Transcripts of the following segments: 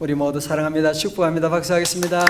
우리 모두 사랑합니다. 축복합니다. 박수하겠습니다.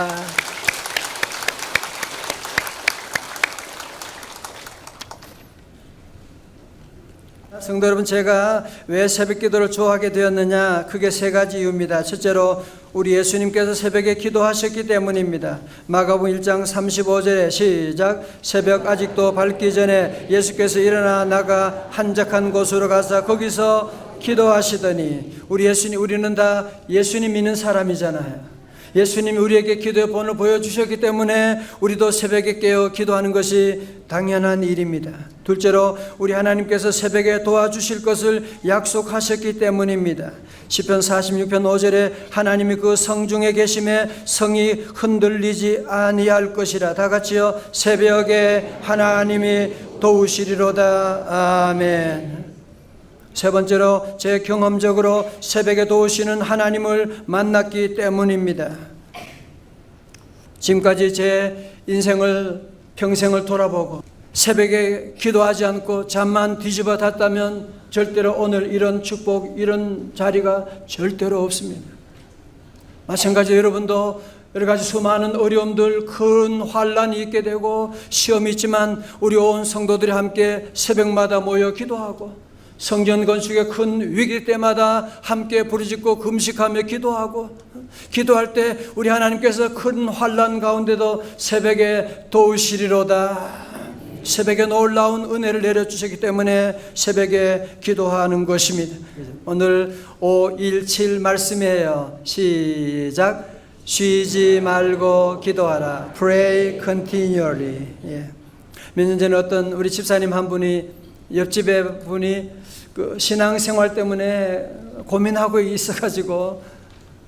성도 여러분, 제가 왜 새벽 기도를 좋아하게 되었느냐? 크게 세 가지 이유입니다. 첫째로 우리 예수님께서 새벽에 기도하셨기 때문입니다. 마가복음 1장 35절에 시작 새벽 아직도 밝기 전에 예수께서 일어나 나가 한적한 곳으로 가서 거기서 기도하시더니 우리 예수님 우리는 다 예수님 믿는 사람이잖아요. 예수님이 우리에게 기도의 본을 보여주셨기 때문에 우리도 새벽에 깨어 기도하는 것이 당연한 일입니다. 둘째로 우리 하나님께서 새벽에 도와주실 것을 약속하셨기 때문입니다. 시편 46편 5절에 하나님이 그 성중에 계심에 성이 흔들리지 아니할 것이라 다 같이요 새벽에 하나님이 도우시리로다 아멘. 세 번째로 제 경험적으로 새벽에 도우시는 하나님을 만났기 때문입니다. 지금까지 제 인생을 평생을 돌아보고 새벽에 기도하지 않고 잠만 뒤집어 잤다면 절대로 오늘 이런 축복, 이런 자리가 절대로 없습니다. 마찬가지로 여러분도 여러 가지 수많은 어려움들, 큰 환란이 있게 되고 시험이 있지만 우리 온 성도들이 함께 새벽마다 모여 기도하고 성전 건축의 큰 위기 때마다 함께 부르짖고 금식하며 기도하고 기도할 때 우리 하나님께서 큰 환란 가운데도 새벽에 도우시리로다. 새벽에 놀라운 은혜를 내려주셨기 때문에 새벽에 기도하는 것입니다. 오늘 517 말씀이에요. 시작. 쉬지 말고 기도하라. Pray continually. 예. 몇년 전에 어떤 우리 집사님 한 분이 옆집에 분이 그 신앙생활 때문에 고민하고 있어가지고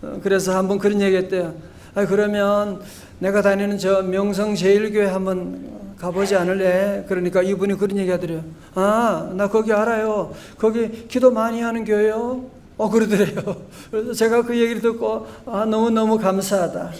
어, 그래서 한번 그런 얘기했대요. 아 그러면 내가 다니는 저 명성 제일교회 한번 가보지 않을래? 그러니까 이분이 그런 얘기하더래요. 아, 나 거기 알아요. 거기 기도 많이 하는 교회요. 어 그러더래요. 그래서 제가 그 얘기를 듣고 아 너무 너무 감사하다.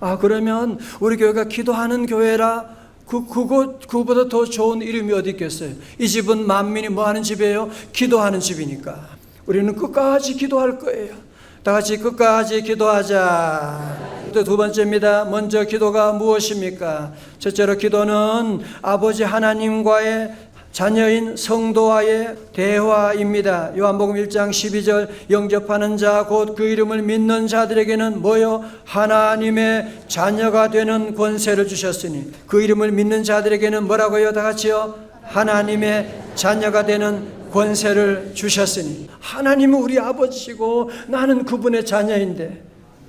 아 그러면 우리 교회가 기도하는 교회라 그, 그거, 그거보다 더 좋은 이름이 어디 있겠어요? 이 집은 만민이 뭐 하는 집이에요? 기도하는 집이니까. 우리는 끝까지 기도할 거예요. 다 같이 끝까지 기도하자. 또두 번째입니다. 먼저 기도가 무엇입니까? 첫째로 기도는 아버지 하나님과의 자녀인 성도와의 대화입니다. 요한복음 1장 12절 영접하는 자 곧 그 이름을 믿는 자들에게는 뭐요 하나님의 자녀가 되는 권세를 주셨으니 그 이름을 믿는 자들에게는 뭐라고요? 다 같이요. 하나님의 자녀가 되는 권세를 주셨으니 하나님은 우리 아버지시고 나는 그분의 자녀인데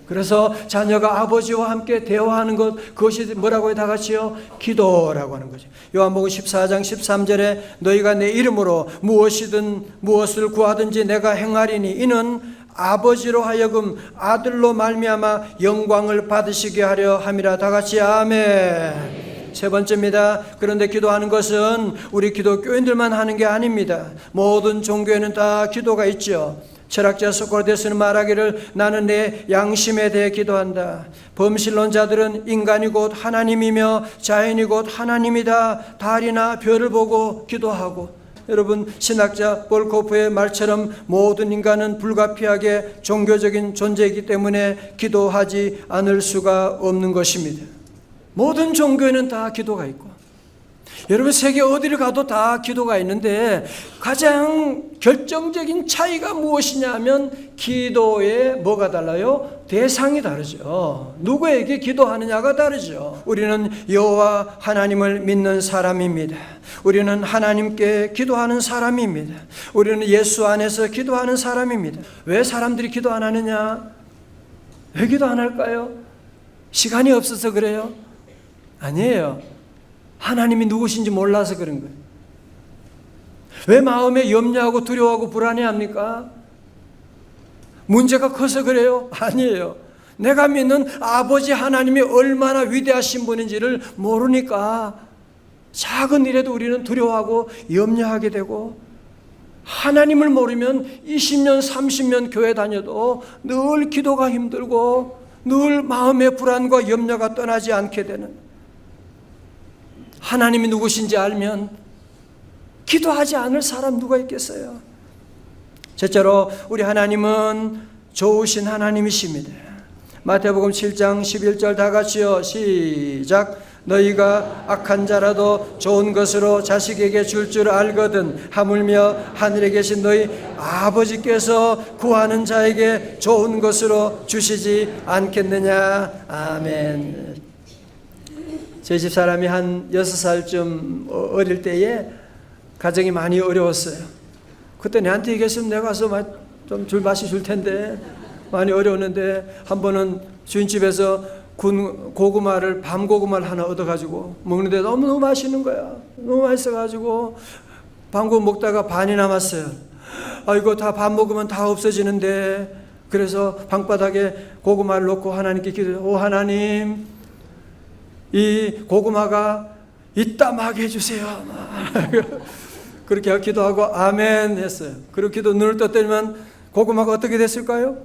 그래서 자녀가 아버지와 함께 대화하는 것 그것이 뭐라고요? 다 같이요? 기도라고 하는 거죠. 요한복음 14장 13절에 너희가 내 이름으로 무엇이든 무엇을 구하든지 내가 행하리니 이는 아버지로 하여금 아들로 말미암아 영광을 받으시게 하려 함이라 다 같이 아멘. 세 번째입니다. 그런데 기도하는 것은 우리 기독교인들만 하는 게 아닙니다. 모든 종교에는 다 기도가 있죠. 철학자 소크라테스는 말하기를 나는 내 양심에 대해 기도한다. 범신론자들은 인간이 곧 하나님이며 자연이 곧 하나님이다. 달이나 별을 보고 기도하고 여러분 신학자 볼코프의 말처럼 모든 인간은 불가피하게 종교적인 존재이기 때문에 기도하지 않을 수가 없는 것입니다. 모든 종교에는 다 기도가 있고 여러분 세계 어디를 가도 다 기도가 있는데 가장 결정적인 차이가 무엇이냐면 기도의 뭐가 달라요? 대상이 다르죠. 누구에게 기도하느냐가 다르죠. 우리는 여호와 하나님을 믿는 사람입니다. 우리는 하나님께 기도하는 사람입니다. 우리는 예수 안에서 기도하는 사람입니다. 왜 사람들이 기도 안 하느냐? 왜 기도 안 할까요? 시간이 없어서 그래요? 아니에요. 하나님이 누구신지 몰라서 그런 거예요. 왜 마음에 염려하고 두려워하고 불안해합니까? 문제가 커서 그래요? 아니에요. 내가 믿는 아버지 하나님이 얼마나 위대하신 분인지를 모르니까 작은 일에도 우리는 두려워하고 염려하게 되고 하나님을 모르면 20년, 30년 교회 다녀도 늘 기도가 힘들고 늘 마음의 불안과 염려가 떠나지 않게 되는 하나님이 누구신지 알면 기도하지 않을 사람 누가 있겠어요? 첫째로 우리 하나님은 좋으신 하나님이십니다. 마태복음 7장 11절 다 같이요. 시작. 너희가 악한 자라도 좋은 것으로 자식에게 줄줄 알거든 하물며 하늘에 계신 너희 아버지께서 구하는 자에게 좋은 것으로 주시지 않겠느냐. 아멘. 제집 사람이 한 여섯 살쯤 어릴 때에 가정이 많이 어려웠어요. 그때 내한테 얘기했으면 내가 가서 좀줄 마시 줄 텐데 많이 어려웠는데 한 번은 주인집에서 군 고구마를 밤 고구마를 하나 얻어가지고 먹는데 너무 너무 맛있는 거야. 너무 맛있어가지고 밤 고구마 먹다가 반이 남았어요. 아 이거 다 밥 먹으면 다 없어지는데 그래서 방바닥에 고구마를 놓고 하나님께 기도해. 오 하나님 이 고구마가 이따마게 해주세요. 그렇게 기도하고 아멘 했어요. 그렇게 기도 눈을 떴더니만 고구마가 어떻게 됐을까요?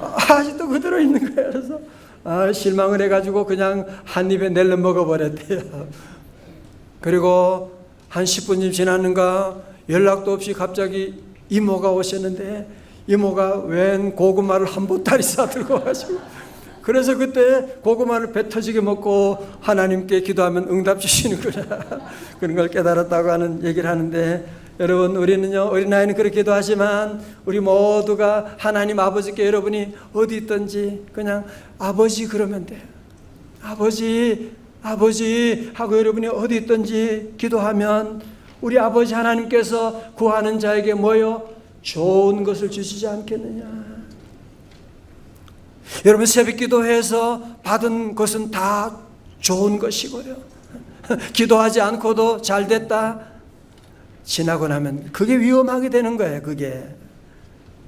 아직도 그대로 있는 거예요. 그래서 아, 실망을 해가지고 그냥 한 입에 낼름 먹어버렸대요. 그리고 한 10분쯤 지났는가 연락도 없이 갑자기 이모가 오셨는데 이모가 웬 고구마를 한 보따리 싸들고 와가지고 그래서 그때 고구마를 배 터지게 먹고 하나님께 기도하면 응답 주시는구나. 그런 걸 깨달았다고 하는 얘기를 하는데 여러분 우리는요 어린아이는 그렇게도 하지만 우리 모두가 하나님 아버지께 여러분이 어디 있든지 그냥 아버지 그러면 돼요 아버지 아버지 하고 여러분이 어디 있든지 기도하면 우리 아버지 하나님께서 구하는 자에게 뭐요? 좋은 것을 주시지 않겠느냐 여러분 새벽 기도해서 받은 것은 다 좋은 것이고요. 기도하지 않고도 잘 됐다. 지나고 나면 그게 위험하게 되는 거예요. 그게.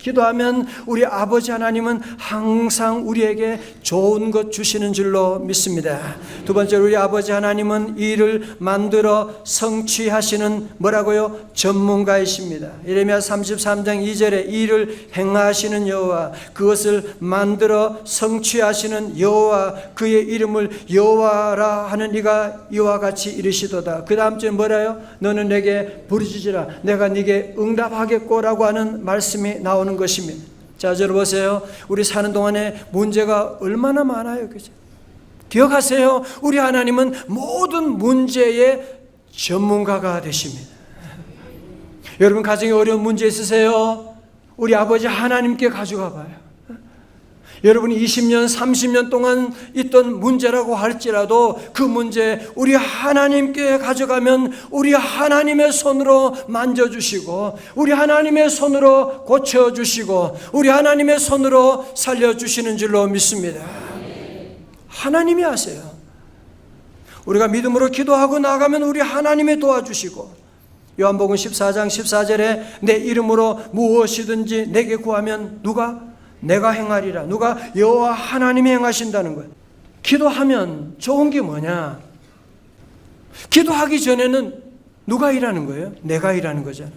기도하면 우리 아버지 하나님은 항상 우리에게 좋은 것 주시는 줄로 믿습니다. 두 번째로 우리 아버지 하나님은 일을 만들어 성취하시는 뭐라고요? 전문가이십니다. 예레미야 33장 2절에 일을 행하시는 여호와 그것을 만들어 성취하시는 여호와 그의 이름을 여호와라 하는 이가 이와 같이 이르시도다. 그 다음 주에 뭐라요? 너는 내게 부르짖으라 내가 네게 응답하겠고라고 하는 말씀이 나오 는 것입니다. 자, 저를 보세요. 우리 사는 동안에 문제가 얼마나 많아요. 그죠? 기억하세요. 우리 하나님은 모든 문제의 전문가가 되십니다. 여러분 가정에 어려운 문제 있으세요? 우리 아버지 하나님께 가져가 봐요. 여러분이 20년, 30년 동안 있던 문제라고 할지라도 그 문제 우리 하나님께 가져가면 우리 하나님의 손으로 만져주시고 우리 하나님의 손으로 고쳐주시고 우리 하나님의 손으로 살려주시는 줄로 믿습니다. 하나님이 하세요. 우리가 믿음으로 기도하고 나가면 우리 하나님이 도와주시고 요한복음 14장 14절에 내 이름으로 무엇이든지 내게 구하면 누가 내가 행하리라. 누가 여호와 하나님이 행하신다는 거예요. 기도하면 좋은 게 뭐냐? 기도하기 전에는 누가 일하는 거예요? 내가 일하는 거잖아.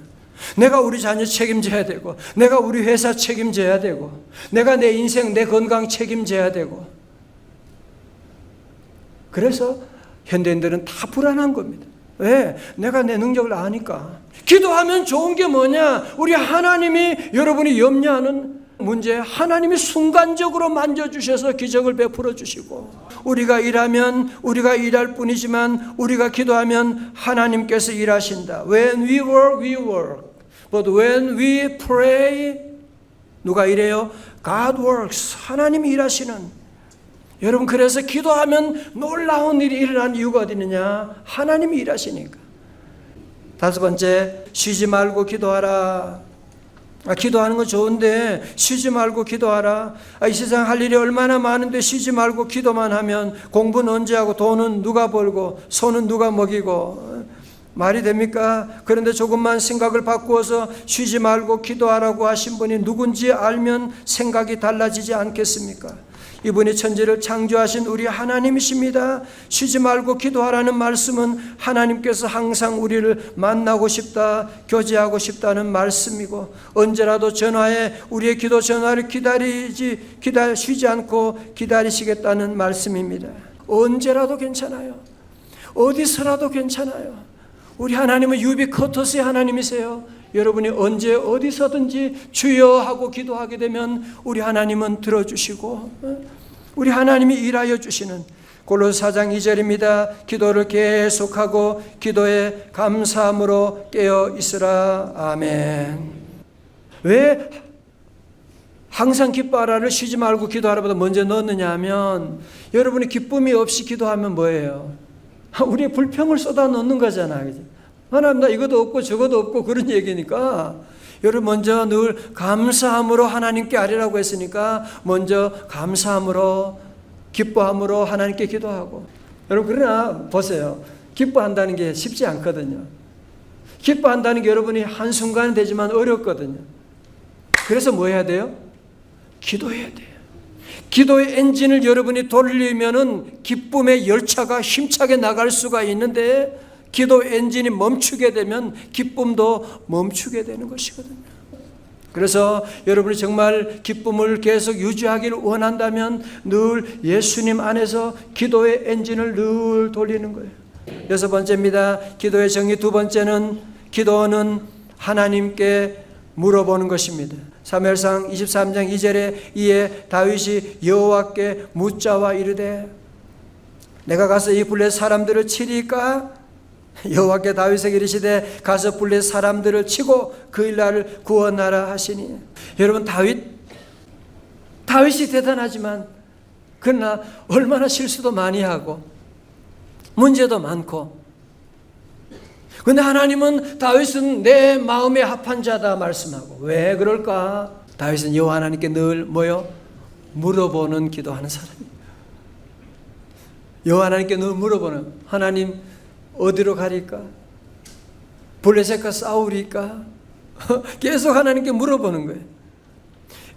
내가 우리 자녀 책임져야 되고, 내가 우리 회사 책임져야 되고, 내가 내 인생, 내 건강 책임져야 되고. 그래서 현대인들은 다 불안한 겁니다. 왜? 내가 내 능력을 아니까. 기도하면 좋은 게 뭐냐? 우리 하나님이 여러분이 염려하는 문제 하나님이 순간적으로 만져주셔서 기적을 베풀어 주시고 우리가 일하면 우리가 일할 뿐이지만 우리가 기도하면 하나님께서 일하신다. When we work, we work. But when we pray, 누가 이래요? God works. 하나님이 일하시는. 여러분 그래서 기도하면 놀라운 일이 일어난 이유가 어디 있느냐? 하나님이 일하시니까. 다섯 번째, 쉬지 말고 기도하라. 아, 기도하는 건 좋은데 쉬지 말고 기도하라. 아, 이 세상 할 일이 얼마나 많은데 쉬지 말고 기도만 하면 공부는 언제 하고 돈은 누가 벌고 손은 누가 먹이고 말이 됩니까? 그런데 조금만 생각을 바꾸어서 쉬지 말고 기도하라고 하신 분이 누군지 알면 생각이 달라지지 않겠습니까? 이분이 천지를 창조하신 우리 하나님이십니다. 쉬지 말고 기도하라는 말씀은 하나님께서 항상 우리를 만나고 싶다, 교제하고 싶다는 말씀이고 언제라도 전화에 우리의 기도 전화를 기다리지 기다 쉬지 않고 기다리시겠다는 말씀입니다. 언제라도 괜찮아요. 어디서라도 괜찮아요. 우리 하나님은 유비 커터스의 하나님이세요. 여러분이 언제 어디서든지 주여 하고 기도하게 되면 우리 하나님은 들어주시고 어? 우리 하나님이 일하여 주시는 골로새 4장 2절입니다. 기도를 계속하고 기도에 감사함으로 깨어 있으라. 아멘. 왜 항상 기뻐하라를 쉬지 말고 기도하라보다 먼저 넣느냐 하면 여러분이 기쁨이 없이 기도하면 뭐예요? 우리의 불평을 쏟아 넣는 거잖아. 그죠? 하나님 나 이것도 없고 저것도 없고 그런 얘기니까 여러분 먼저 늘 감사함으로 하나님께 아뢰라고 했으니까 먼저 감사함으로 기뻐함으로 하나님께 기도하고 여러분 그러나 보세요. 기뻐한다는 게 쉽지 않거든요. 기뻐한다는 게 여러분이 한순간 되지만 어렵거든요. 그래서 뭐 해야 돼요? 기도해야 돼요. 기도의 엔진을 여러분이 돌리면은 기쁨의 열차가 힘차게 나갈 수가 있는데 기도 엔진이 멈추게 되면 기쁨도 멈추게 되는 것이거든요. 그래서 여러분이 정말 기쁨을 계속 유지하기를 원한다면 늘 예수님 안에서 기도의 엔진을 늘 돌리는 거예요. 여섯 번째입니다. 기도의 정의 두 번째는 기도는 하나님께 물어보는 것입니다. 사무엘상 23장 2절에 이에 다윗이 여호와께 묻자와 이르되 내가 가서 이 블레 사람들을 치리까 여호와께 다윗에게 이르시되 가서 블레 사람들을 치고 그 일날을 구원하라 하시니 여러분 다윗 다윗이 대단하지만 그러나 얼마나 실수도 많이 하고 문제도 많고 근데 하나님은 다윗은 내 마음에 합한 자다 말씀하고 왜 그럴까? 다윗은 여호와 하나님께 늘 뭐요? 물어보는 기도하는 사람이에요. 여호와 하나님께 늘 물어보는 하나님 어디로 가리까? 블레셋과 싸우리까? 계속 하나님께 물어보는 거예요.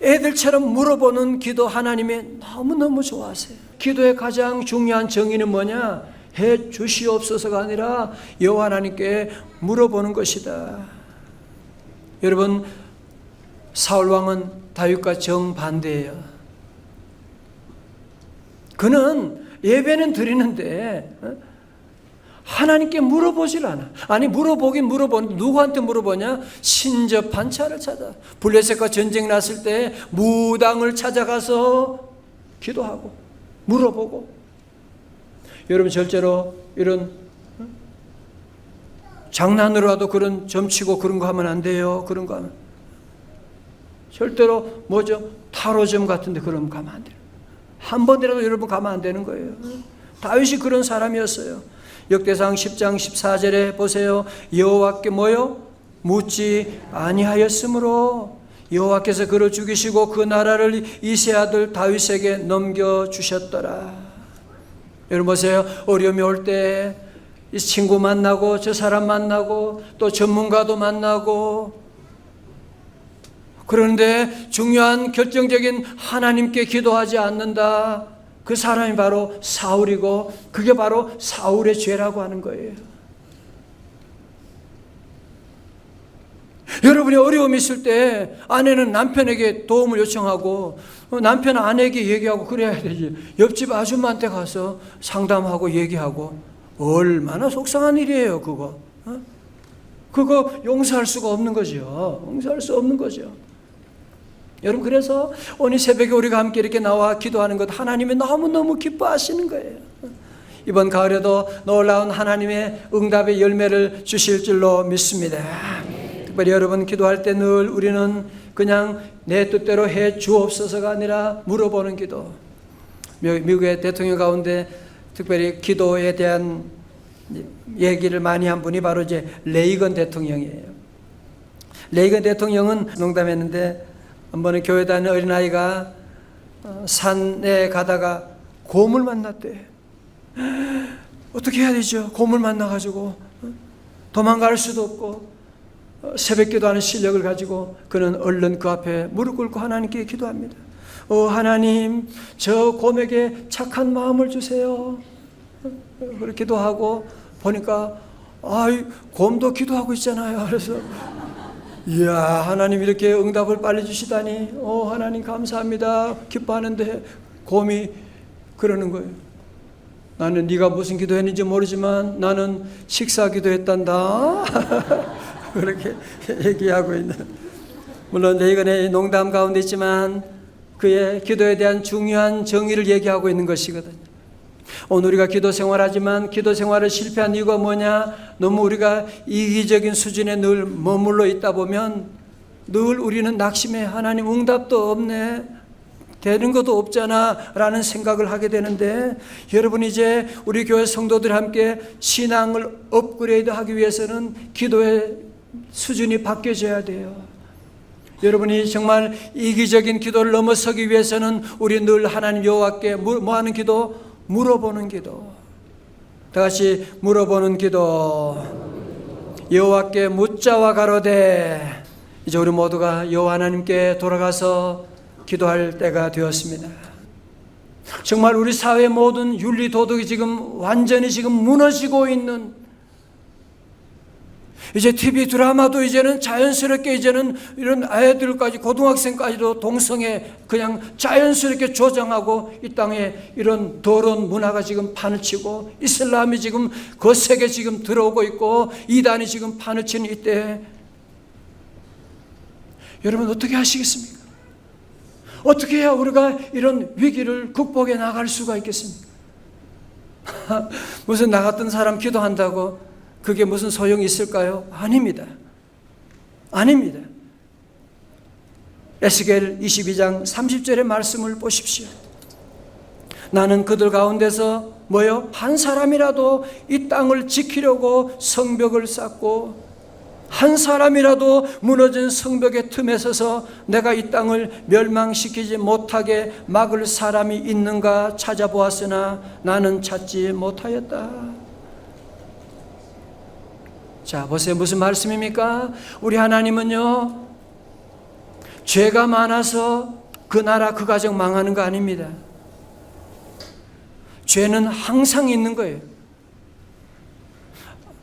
애들처럼 물어보는 기도 하나님이 너무너무 좋아하세요. 기도의 가장 중요한 정의는 뭐냐? 해 주시옵소서가 아니라 여호와 하나님께 물어보는 것이다. 여러분 사울 왕은 다윗과 정반대예요. 그는 예배는 드리는데 어? 하나님께 물어보질 않아. 아니 물어보긴 물어보는데 누구한테 물어보냐? 신접한 차를 찾아. 블레셋과 전쟁 났을 때 무당을 찾아가서 기도하고 물어보고 여러분 절대로 이런 어? 장난으로라도 그런 점치고 그런 거 하면 안 돼요. 그런 거 하면 절대로 뭐죠? 타로점 같은데 거 가면 안 돼요. 한 번이라도 여러분 가면 안 되는 거예요. 다윗이 그런 사람이었어요. 역대상 10장 14절에 보세요. 여호와께 뭐요? 묻지 아니하였으므로 여호와께서 그를 죽이시고 그 나라를 이세 아들 다윗에게 넘겨 주셨더라. 여러분 보세요. 어려움이 올 때 이 친구 만나고 저 사람 만나고 또 전문가도 만나고 그런데 중요한 결정적인 하나님께 기도하지 않는다. 그 사람이 바로 사울이고 그게 바로 사울의 죄라고 하는 거예요. 여러분이 어려움이 있을 때 아내는 남편에게 도움을 요청하고 남편 아내에게 얘기하고 그래야 되지. 옆집 아줌마한테 가서 상담하고 얘기하고 얼마나 속상한 일이에요, 그거. 어? 그거 용서할 수가 없는 거죠. 용서할 수 없는 거죠. 여러분 그래서 오늘 새벽에 우리가 함께 이렇게 나와 기도하는 것 하나님이 너무너무 기뻐하시는 거예요. 이번 가을에도 놀라운 하나님의 응답의 열매를 주실 줄로 믿습니다. 특별히 여러분 기도할 때 늘 우리는 그냥 내 뜻대로 해 주옵소서가 아니라 물어보는 기도. 미국의 대통령 가운데 특별히 기도에 대한 얘기를 많이 한 분이 바로 이제 레이건 대통령이에요. 레이건 대통령은 농담했는데 한 번은 교회 다니는 어린아이가 어, 산에 가다가 곰을 만났대. 어떻게 해야 되죠? 곰을 만나가지고 어? 도망갈 수도 없고 어, 새벽 기도하는 실력을 가지고 그는 얼른 그 앞에 무릎 꿇고 하나님께 기도합니다. 어, 하나님, 저 곰에게 착한 마음을 주세요. 그렇게 기도하고 보니까, 아, 곰도 기도하고 있잖아요. 그래서 이야, 하나님 이렇게 응답을 빨리 주시다니, 어, 하나님 감사합니다. 기뻐하는데 곰이 그러는 거예요. 나는 네가 무슨 기도했는지 모르지만 나는 식사 기도했단다. 그렇게 얘기하고 있는. 물론 레이건의 농담 가운데 있지만 그의 기도에 대한 중요한 정의를 얘기하고 있는 것이거든요. 오늘 우리가 기도 생활하지만 기도 생활을 실패한 이유가 뭐냐? 너무 우리가 이기적인 수준에 늘 머물러 있다 보면 늘 우리는 낙심해 하나님 응답도 없네. 되는 것도 없잖아 라는 생각을 하게 되는데 여러분 이제 우리 교회 성도들 함께 신앙을 업그레이드 하기 위해서는 기도의 수준이 바뀌어져야 돼요. 여러분이 정말 이기적인 기도를 넘어서기 위해서는 우리 늘 하나님 여호와께 뭐 하는 기도? 물어보는 기도. 다 같이 물어보는 기도. 여호와께 묻자와 가로되 이제 우리 모두가 여호와 하나님께 돌아가서 기도할 때가 되었습니다. 정말 우리 사회 모든 윤리 도덕이 지금 완전히 지금 무너지고 있는 이제 TV 드라마도 이제는 자연스럽게 이제는 이런 아이들까지 고등학생까지도 동성애 그냥 자연스럽게 조장하고 이 땅에 이런 더러운 문화가 지금 판을 치고 이슬람이 지금 거세게 지금 들어오고 있고 이단이 지금 판을 치는 이때 여러분 어떻게 하시겠습니까? 어떻게 해야 우리가 이런 위기를 극복해 나갈 수가 있겠습니까? 무슨 나 같은 사람 기도한다고 그게 무슨 소용이 있을까요? 아닙니다. 아닙니다. 에스겔 22장 30절의 말씀을 보십시오. 나는 그들 가운데서 뭐요? 한 사람이라도 이 땅을 지키려고 성벽을 쌓고 한 사람이라도 무너진 성벽의 틈에 서서 내가 이 땅을 멸망시키지 못하게 막을 사람이 있는가 찾아보았으나 나는 찾지 못하였다. 자, 보세요. 무슨 말씀입니까? 우리 하나님은요, 죄가 많아서 그 나라, 그 가정 망하는 거 아닙니다. 죄는 항상 있는 거예요.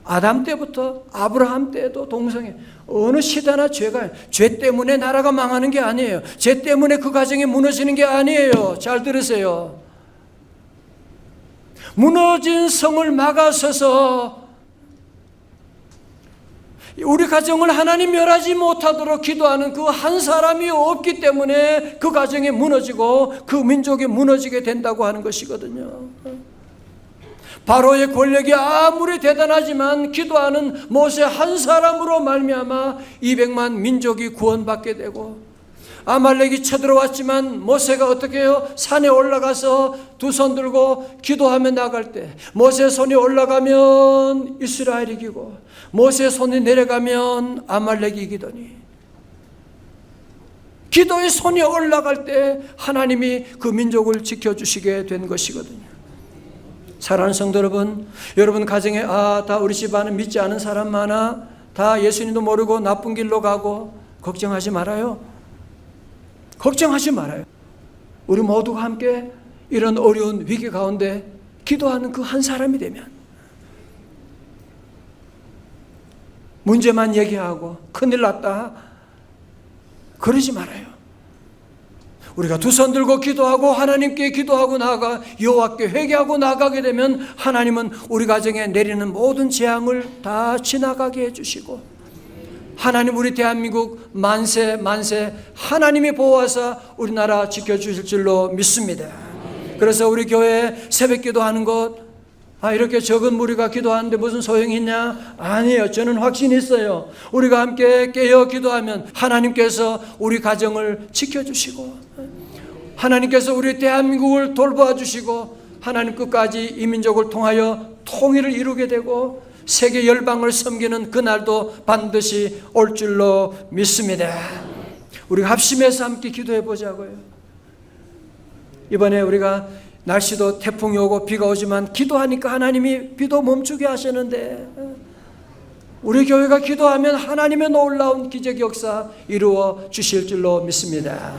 아담 때부터 아브라함 때도 동성애 어느 시대나 죄가 죄 때문에 나라가 망하는 게 아니에요. 죄 때문에 그 가정이 무너지는 게 아니에요. 잘 들으세요. 무너진 성을 막아서서 우리 가정을 하나님 멸하지 못하도록 기도하는 그 한 사람이 없기 때문에 그 가정이 무너지고 그 민족이 무너지게 된다고 하는 것이거든요. 바로의 권력이 아무리 대단하지만 기도하는 모세 한 사람으로 말미암아 200만 민족이 구원받게 되고 아말렉이 쳐들어왔지만 모세가 어떻게 해요? 산에 올라가서 두 손 들고 기도하며 나갈 때 모세 손이 올라가면 이스라엘이 이기고 모세 손이 내려가면 아말렉이 이기더니 기도의 손이 올라갈 때 하나님이 그 민족을 지켜주시게 된 것이거든요. 사랑하는 성도 여러분, 여러분 가정에 아, 다 우리 집안은 믿지 않은 사람 많아. 다 예수님도 모르고 나쁜 길로 가고 걱정하지 말아요. 걱정하지 말아요. 우리 모두가 함께 이런 어려운 위기 가운데 기도하는 그 한 사람이 되면 문제만 얘기하고 큰일 났다. 그러지 말아요. 우리가 두 손 들고 기도하고 하나님께 기도하고 나아가 여호와께 회개하고 나가게 되면 하나님은 우리 가정에 내리는 모든 재앙을 다 지나가게 해주시고 하나님 우리 대한민국 만세 만세 하나님이 보호하사 우리나라 지켜주실 줄로 믿습니다. 그래서 우리 교회 새벽 기도하는 것 아, 이렇게 적은 무리가 기도하는데 무슨 소용이 있냐? 아니에요. 저는 확신이 있어요. 우리가 함께 깨어 기도하면 하나님께서 우리 가정을 지켜주시고, 하나님께서 우리 대한민국을 돌보아 주시고, 하나님 끝까지 이 민족을 통하여 통일을 이루게 되고, 세계 열방을 섬기는 그날도 반드시 올 줄로 믿습니다. 우리가 합심해서 함께 기도해 보자고요. 이번에 우리가 날씨도 태풍이 오고 비가 오지만 기도하니까 하나님이 비도 멈추게 하시는데 우리 교회가 기도하면 하나님의 놀라운 기적 역사 이루어 주실 줄로 믿습니다.